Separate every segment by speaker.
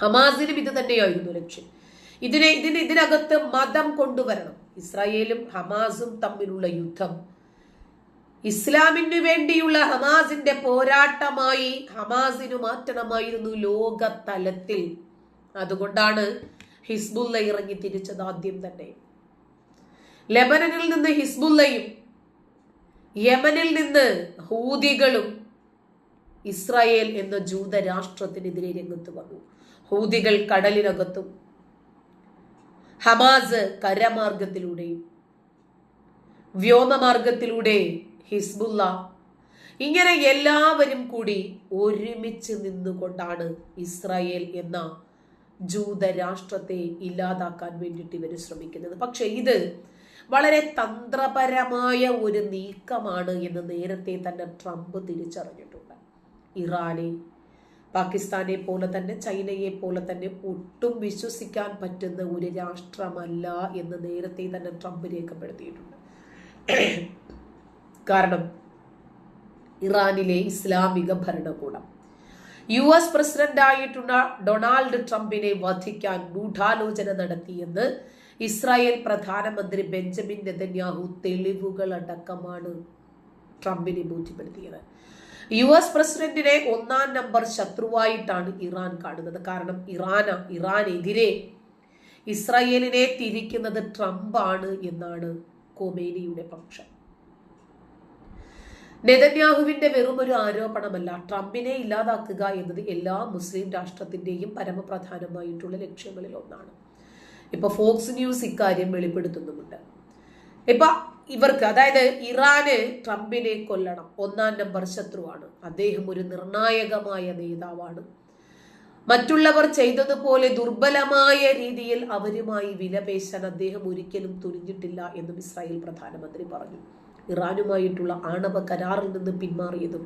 Speaker 1: ഹമാസിനും ഇത് തന്നെയായിരുന്നു ലക്ഷ്യം. ഇതിനെ ഇതിന് ഇതിനകത്ത് മതം കൊണ്ടുവരണം. ഇസ്രായേലും ഹമാസും തമ്മിലുള്ള യുദ്ധം. ഇസ്ലാമിന് വേണ്ടിയുള്ള ഹമാസിന്റെ പോരാട്ടമായി ഹമാസിന് മാറ്റണമായിരുന്നു ലോക തലത്തിൽ അതുകൊണ്ടാണ് ഹിസ്ബുല്ല ഇറങ്ങി തിരിച്ചത് ആദ്യം തന്നെ. ലെബനനിൽ നിന്ന് ഹിസ്ബുല്ലയും യമനിൽ നിന്ന് ഹൂതികളും ഇസ്രായേൽ എന്ന ജൂത രാഷ്ട്രത്തിനെതിരെ രംഗത്ത് വന്നു. ഹൂതികൾ കടലിനകത്തും. ഹമാസ് കരമാർഗത്തിലൂടെയും വ്യോമമാർഗത്തിലൂടെ ഹിസ്ബുല്ല ഇങ്ങനെ എല്ലാവരും കൂടി ഒരുമിച്ച് നിന്നുകൊണ്ടാണ് ഇസ്രായേൽ എന്ന ജൂത രാഷ്ട്രത്തെ ഇല്ലാതാക്കാൻ വേണ്ടിയിട്ട് ഇവർ ശ്രമിക്കുന്നത്. പക്ഷെ ഇത് വളരെ തന്ത്രപരമായ ഒരു നീക്കമാണ് എന്ന് നേരത്തെ തന്നെ ട്രംപ് തിരിച്ചറിഞ്ഞിട്ടുണ്ട്. ഇറാനെ പാകിസ്ഥാനെ പോലെ തന്നെ ചൈനയെ പോലെ തന്നെ ഒട്ടും വിശ്വസിക്കാൻ പറ്റുന്ന ഒരു രാഷ്ട്രമല്ല എന്ന് നേരത്തെ തന്നെ ട്രംപ് രേഖപ്പെടുത്തിയിട്ടുണ്ട്. കാരണം ഇറാനിലെ ഇസ്ലാമിക ഭരണകൂടം. യു എസ് പ്രസിഡന്റായിട്ടുള്ള ഡൊണാൾഡ് ട്രംപിനെ വധിക്കാൻ ഗൂഢാലോചന നടത്തിയെന്ന് ഇസ്രായേൽ പ്രധാനമന്ത്രി ബെഞ്ചമിൻ നെതന്യാഹു തെളിവുകൾ അടക്കമാണ് ട്രംപിനെ ബോധ്യപ്പെടുത്തിയത്. യു എസ് പ്രസിഡന്റിനെ ഒന്നാം നമ്പർ ശത്രുവായിട്ടാണ് ഇറാൻ കാണുന്നത്. കാരണം ഇറാന ഇറാനെതിരെ ഇസ്രായേലിനെ തിരിക്കുന്നത് ട്രംപാണ് എന്നാണ് കൊമേനിയുടെ പക്ഷം. നെതന്യാഹുവിന്റെ വെറും ഒരു ആരോപണമല്ല ട്രംപിനെ ഇല്ലാതാക്കുക എന്നത് എല്ലാ മുസ്ലിം രാഷ്ട്രത്തിന്റെയും പരമപ്രധാനമായിട്ടുള്ള ലക്ഷ്യങ്ങളിൽ ഒന്നാണ് ഇപ്പൊ ഫോക്സ് ന്യൂസ് ഇക്കാര്യം വെളിപ്പെടുത്തുന്നുമുണ്ട്. ഇപ്പൊ ഇവർക്ക് അതായത് ഇറാന് ട്രംപിനെ കൊല്ലണം. ഒന്നാം നമ്പർ ശത്രുവാണ്. അദ്ദേഹം ഒരു നിർണായകമായ നേതാവാണ്. മറ്റുള്ളവർ ചെയ്തതുപോലെ ദുർബലമായ രീതിയിൽ അവരുമായി വിലപേശാൻ അദ്ദേഹം ഒരിക്കലും തുനിഞ്ഞിട്ടില്ല എന്നും ഇസ്രായേൽ പ്രധാനമന്ത്രി പറഞ്ഞു. ഇറാനുമായിട്ടുള്ള ആണവ കരാറിൽ നിന്ന് പിന്മാറിയതും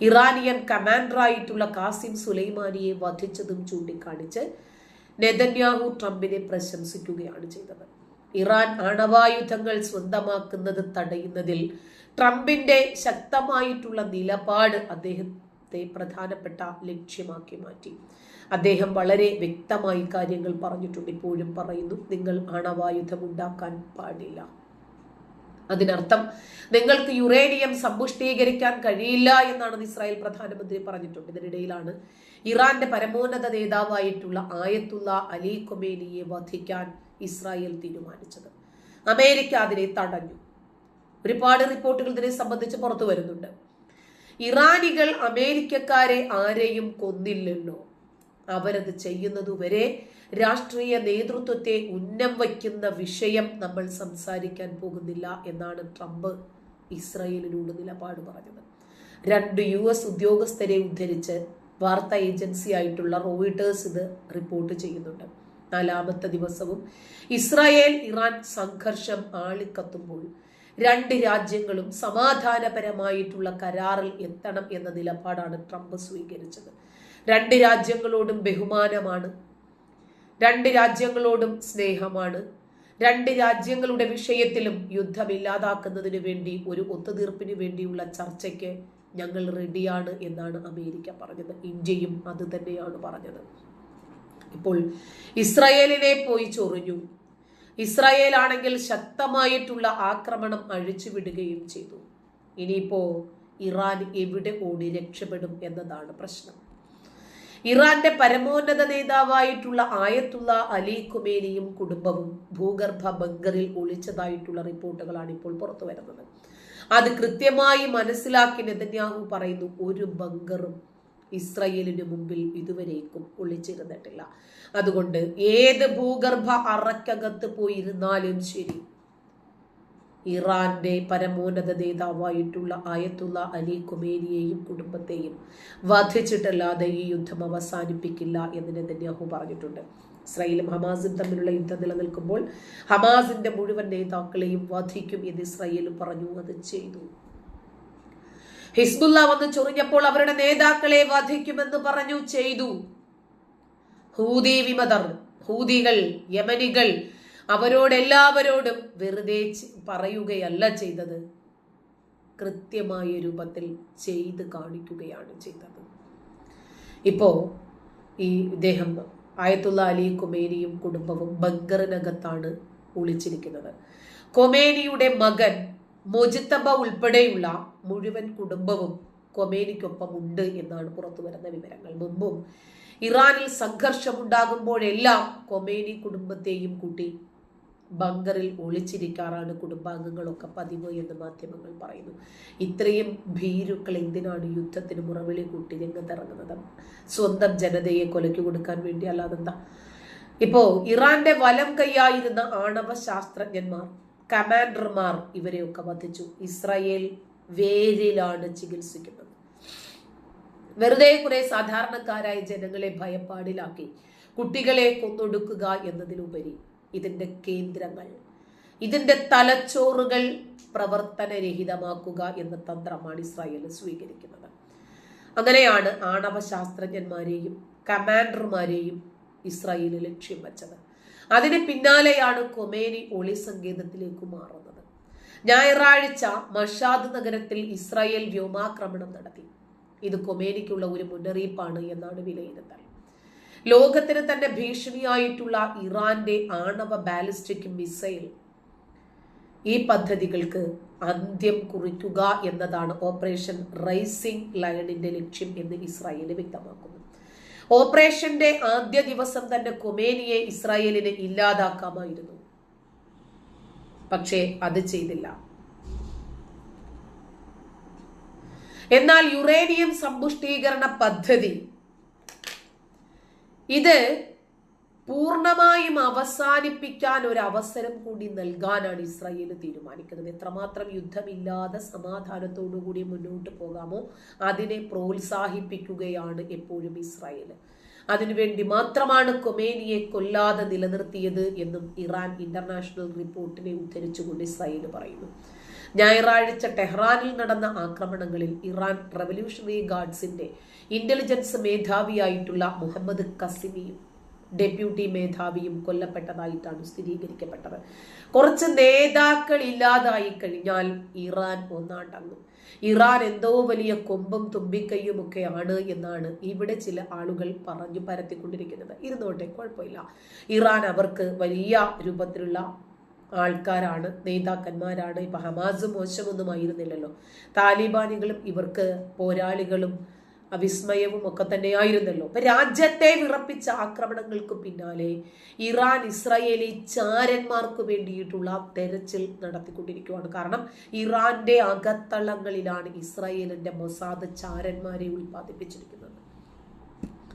Speaker 1: ഇറാനിയൻ കമാൻഡറായിട്ടുള്ള കാസിം സുലൈമാനിയെ വധിച്ചതും ചൂണ്ടിക്കാണിച്ച് നെതന്യാഹു ട്രംപിനെ പ്രശംസിക്കുകയാണ് ചെയ്തത് ഇറാൻ ആണവായുധങ്ങൾ സ്വന്തമാക്കുന്നത് തടയുന്നതിൽ ട്രംപിന്റെ ശക്തമായിട്ടുള്ള നിലപാട് അദ്ദേഹത്തെ പ്രധാനപ്പെട്ട ലക്ഷ്യമാക്കി മാറ്റി. അദ്ദേഹം വളരെ വ്യക്തമായി കാര്യങ്ങൾ പറഞ്ഞിട്ടുണ്ട്. ഇപ്പോഴും പറയുന്നു നിങ്ങൾ ആണവായുധം ഉണ്ടാക്കാൻ പാടില്ല. അതിനർത്ഥം നിങ്ങൾക്ക് യുറേനിയം സമ്പുഷ്ടീകരിക്കാൻ കഴിയില്ല എന്നാണ് ഇസ്രായേൽ പ്രധാനമന്ത്രി പറഞ്ഞിട്ടുണ്ട്. ഇതിനിടയിലാണ് ഇറാന്റെ പരമോന്നത നേതാവായിട്ടുള്ള ആയത്തുള്ള അലി കൊമേനിയെ വധിക്കാൻ ഇസ്രായേൽ തീരുമാനിച്ചത്. അമേരിക്ക അതിനെ തടഞ്ഞു. ഒരുപാട് റിപ്പോർട്ടുകൾ ഇതിനെ സംബന്ധിച്ച് പുറത്തു വരുന്നുണ്ട്. ഇറാനികൾ അമേരിക്കക്കാരെ ആരെയും കൊന്നില്ലല്ലോ അവരത് ചെയ്യുന്നതുവരെ രാഷ്ട്രീയ നേതൃത്വത്തെ ഉന്നം വയ്ക്കുന്ന വിഷയം നമ്മൾ സംസാരിക്കാൻ പോകുന്നില്ല എന്നാണ് ട്രംപ് ഇസ്രയേലിനോട് നിലപാട് പറഞ്ഞത്. രണ്ട് യു എസ് ഉദ്യോഗസ്ഥരെ ഉദ്ധരിച്ച് വാർത്താ ഏജൻസി ആയിട്ടുള്ള റോയിട്ടേഴ്സ് ഇത് റിപ്പോർട്ട് ചെയ്യുന്നുണ്ട്. നാലാമത്തെ ദിവസവും ഇസ്രായേൽ ഇറാൻ സംഘർഷം ആളിക്കത്തുമ്പോൾ രണ്ട് രാജ്യങ്ങളും സമാധാനപരമായിട്ടുള്ള കരാറിൽ എത്തണം എന്ന നിലപാടാണ് ട്രംപ് സ്വീകരിച്ചത്. രണ്ട് രാജ്യങ്ങളോടും ബഹുമാനമാണ്. രണ്ട് രാജ്യങ്ങളോടും സ്നേഹമാണ്. രണ്ട് രാജ്യങ്ങളുടെ വിഷയത്തിലും യുദ്ധം ഇല്ലാതാക്കുന്നതിന് വേണ്ടി ഒരു ഒത്തുതീർപ്പിന് വേണ്ടിയുള്ള ചർച്ചയ്ക്ക് ഞങ്ങൾ റെഡിയാണ് എന്നാണ് അമേരിക്ക പറഞ്ഞത്. ഇന്ത്യയും അത് തന്നെയാണ് പറഞ്ഞത്. ഇപ്പോൾ ഇസ്രായേലിനെ പോയി ചൊറിഞ്ഞു. ഇസ്രായേൽ ആണെങ്കിൽ ശക്തമായിട്ടുള്ള ആക്രമണം അഴിച്ചുവിടുകയും ചെയ്തു. ഇനിയിപ്പോ ഇറാൻ എവിടെ ഓടി രക്ഷപ്പെടും എന്നതാണ് പ്രശ്നം. ഇറാന്റെ പരമോന്നത നേതാവായിട്ടുള്ള ആയത്തുള്ള അലി ഖുമേനിയും കുടുംബവും ഭൂഗർഭ ബങ്കറിൽ ഒളിച്ചതായിട്ടുള്ള റിപ്പോർട്ടുകളാണ് ഇപ്പോൾ പുറത്തു വരുന്നത്. അത് കൃത്യമായി മനസ്സിലാക്കി നെതന്യാഹു പറയുന്നു ഒരു ബങ്കറും ഇസ്രയേലിന് മുമ്പിൽ ഇതുവരേക്കും ഒളിച്ചിരുന്നിട്ടില്ല. അതുകൊണ്ട് ഏത് ഭൂഗർഭ അറക്കകത്ത് പോയിരുന്നാലും ശരി ഇറാന്റെ പരമോന്നത നേതാവായിട്ടുള്ള ആയത്തുള്ള അലി കുമേനിയെയും കുടുംബത്തെയും വധിച്ചിട്ടല്ലാതെ ഈ യുദ്ധം അവസാനിപ്പിക്കില്ല എന്ന് നെതന്യാഹു പറഞ്ഞിട്ടുണ്ട്. ഇസ്രായേലും ഹമാസും തമ്മിലുള്ള യുദ്ധം നിലനിൽക്കുമ്പോൾ ഹമാസിന്റെ മുഴുവൻ നേതാക്കളെയും വധിക്കും എന്ന് ഇസ്രായേൽ പറഞ്ഞു അത് ചെയ്തു. ഹിസ്ബുല്ല വന്ന് ചൊറിഞ്ഞപ്പോൾ അവരുടെ നേതാക്കളെ വധിക്കുമെന്ന് പറഞ്ഞു ചെയ്തു. ഹൂദി വിമതർ ഹൂദികൾ യമനികൾ അവരോടെല്ലാവരോടും വെറുതെ പറയുകയല്ല ചെയ്തത്. കൃത്യമായ രൂപത്തിൽ ചെയ്ത് കാണിക്കുകയാണ് ചെയ്തത്. ഇപ്പോ ഈ ഇദ്ദേഹം ആയത്തുള്ള അലി കൊമേനിയും കുടുംബവും ബങ്കറിനകത്താണ് ഒളിച്ചിരിക്കുന്നത്. കൊമേനിയുടെ മകൻ മൊജിത്തബ ഉൾപ്പെടെയുള്ള മുഴുവൻ കുടുംബവും കൊമേനിക്കൊപ്പം ഉണ്ട് എന്നാണ് പുറത്തു വരുന്ന വിവരങ്ങൾ. മുമ്പും ഇറാനിൽ സംഘർഷമുണ്ടാകുമ്പോഴെല്ലാം കൊമേനി കുടുംബത്തെയും കൂട്ടി ബങ്കറിൽ ഒളിച്ചിരിക്കാറാണ് കുടുംബാംഗങ്ങളൊക്കെ പതിവ് എന്ന് മാധ്യമങ്ങൾ പറയുന്നു. ഇത്രയും ഭീരുക്കൾ എന്തിനാണ് യുദ്ധത്തിന് മുറവിളി കൂട്ടി രംഗത്തിറങ്ങുന്നത്? സ്വന്തം ജനതയെ കൊലയ്ക്ക് കൊടുക്കാൻ വേണ്ടി അല്ലാതെന്താ? ഇപ്പോ ഇറാന്റെ വലം കൈയായിരുന്ന ആണവ ശാസ്ത്രജ്ഞന്മാർ കമാൻഡർമാർ ഇവരെയൊക്കെ വധിച്ചു. ഇസ്രായേൽ വേരിലാണ് ചികിത്സിക്കുന്നത്. വെറുതെ കുറെ സാധാരണക്കാരായ ജനങ്ങളെ ഭയപ്പാടിലാക്കി കുട്ടികളെ കൊന്നൊടുക്കുക എന്നതിലുപരി ഇതിന്റെ കേന്ദ്രങ്ങൾ ഇതിന്റെ തലച്ചോറുകൾ പ്രവർത്തനരഹിതമാക്കുക എന്ന തന്ത്രമാണ് ഇസ്രായേൽ സ്വീകരിക്കുന്നത്. അങ്ങനെയാണ് ആണവ ശാസ്ത്രജ്ഞന്മാരെയും കമാൻഡർമാരെയും ഇസ്രായേൽ ലക്ഷ്യം വെച്ചത്. അതിന് പിന്നാലെയാണ് കൊമേനി ഒളി സങ്കേതത്തിലേക്ക് മാറുന്നത്. ഞായറാഴ്ച മഷാദ് നഗരത്തിൽ ഇസ്രായേൽ വ്യോമാക്രമണം നടത്തി. ഇത് കൊമേനിക്കുള്ള ഒരു മുന്നറിയിപ്പാണ് എന്നാണ് വിലയിരുത്തൽ. ലോകത്തിന് തന്നെ ഭീഷണിയായിട്ടുള്ള ഇറാന്റെ ആണവ ബാലിസ്റ്റിക് മിസൈൽ ഈ പദ്ധതികൾക്ക് അന്ത്യം കുറിക്കുക എന്നതാണ് ഓപ്പറേഷൻ റൈസിംഗ് ലയണിന്റെ ലക്ഷ്യം എന്ന് ഇസ്രായേൽ വ്യക്തമാക്കുന്നു. ഓപ്പറേഷന്റെ ആദ്യ ദിവസം തന്നെ കൊമേനിയെ ഇസ്രായേലിന് ഇല്ലാതാക്കാമായിരുന്നു. പക്ഷേ അത് ചെയ്തില്ല. എന്നാൽ യുറേനിയം സമ്പുഷ്ടീകരണ പദ്ധതി ഇത് പൂർണമായും അവസാനിപ്പിക്കാൻ ഒരു അവസരം കൂടി നൽകാനാണ് ഇസ്രായേൽ തീരുമാനിക്കുന്നത്. എത്രമാത്രം യുദ്ധമില്ലാതെ സമാധാനത്തോടുകൂടി മുന്നോട്ട് പോകാമോ അതിനെ പ്രോത്സാഹിപ്പിക്കുകയാണ് എപ്പോഴും ഇസ്രായേൽ അതിനുവേണ്ടി മാത്രമാണ് കൊമേനിയെ കൊല്ലാതെ നിലനിർത്തിയത് എന്നും ഇറാൻ ഇന്റർനാഷണൽ റിപ്പോർട്ടിനെ ഉദ്ധരിച്ചുകൊണ്ട് ഇസ്രായേൽ പറയുന്നു. ഞായറാഴ്ച ടെഹ്റാനിൽ നടന്ന ആക്രമണങ്ങളിൽ ഇറാൻ റവല്യൂഷണറി ഗാർഡ്സിന്റെ ഇന്റലിജൻസ് മേധാവിയായിട്ടുള്ള മുഹമ്മദ് കസിമിയും ഡെപ്യൂട്ടി മേധാവിയും കൊല്ലപ്പെട്ടതായിട്ടാണ് സ്ഥിരീകരിക്കപ്പെട്ടത്. കുറച്ച് നേതാക്കൾ ഇല്ലാതായി കഴിഞ്ഞാൽ ഇറാൻ ഒന്നാണ്ടങ്ങും. ഇറാൻ എന്തോ വലിയ കൊമ്പും തുമ്പിക്കൈയും ആണ് എന്നാണ് ഇവിടെ ചില ആളുകൾ പറഞ്ഞു പരത്തിക്കൊണ്ടിരിക്കുന്നത്. ഇരുന്നോട്ടെ കുഴപ്പമില്ല. ഇറാൻ അവർക്ക് വലിയ രൂപത്തിലുള്ള ആൾക്കാരാണ് നേതാക്കന്മാരാണ്. ഇപ്പൊ ഹമാസ് മോശമൊന്നും ആയിരുന്നില്ലല്ലോ താലിബാനികളും ഇവർക്ക് പോരാളികളും അവിസ്മയവും ഒക്കെ തന്നെയായിരുന്നല്ലോ. അപ്പൊ രാജ്യത്തെ വിറപ്പിച്ച ആക്രമണങ്ങൾക്ക് പിന്നാലെ ഇറാൻ ഇസ്രായേലി ചാരന്മാർക്ക് വേണ്ടിയിട്ടുള്ള തെരച്ചിൽ നടത്തിക്കൊണ്ടിരിക്കുകയാണ് കാരണം ഇറാന്റെ അകത്തളങ്ങളിലാണ് ഇസ്രായേലിന്റെ മൊസാദ് ചാരന്മാരെ ഉൽപ്പാദിപ്പിച്ചിരിക്കുന്നത്.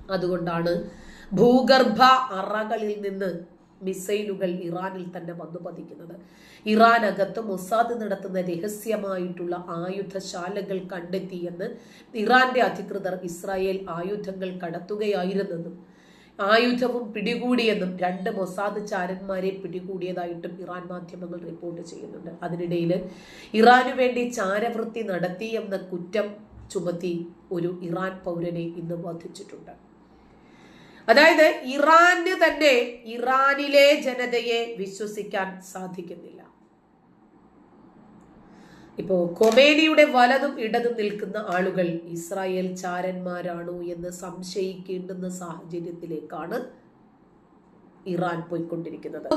Speaker 1: അതുകൊണ്ടാണ് ഭൂഗർഭ അറകളിൽ നിന്ന് മിസൈലുകൾ ഇറാനിൽ തന്നെ വന്നു പതിക്കുന്നത്. ഇറാനകത്ത് മൊസാദ് നടത്തുന്ന രഹസ്യമായിട്ടുള്ള ആയുധശാലകൾ കണ്ടെത്തിയെന്ന് ഇറാന്റെ അധികൃതർ ഇസ്രായേൽ ആയുധങ്ങൾ കടത്തുകയായിരുന്നെന്നും ആയുധവും പിടികൂടിയെന്നും രണ്ട് മൊസാദ് ചാരന്മാരെ പിടികൂടിയതായിട്ടും ഇറാൻ മാധ്യമങ്ങൾ റിപ്പോർട്ട് ചെയ്യുന്നുണ്ട്. അതിനിടയിൽ ഇറാനു വേണ്ടി ചാരവൃത്തി നടത്തിയെന്ന കുറ്റം ചുമത്തി ഒരു ഇറാൻ പൗരനെ ഇന്ന് വധിച്ചിട്ടുണ്ട്. അതായത് ഇറാന് തന്നെ ഇറാനിലെ ജനതയെ വിശ്വസിക്കാൻ സാധിക്കുന്നില്ല. ഇപ്പോ കൊമേനിയുടെ വലതും ഇടതും നിൽക്കുന്ന ആളുകൾ ഇസ്രായേൽ ചാരന്മാരാണോ എന്ന് സംശയിക്കേണ്ടുന്ന സാഹചര്യത്തിലേക്കാണ് ഇറാൻ പോയിക്കൊണ്ടിരിക്കുന്നത്.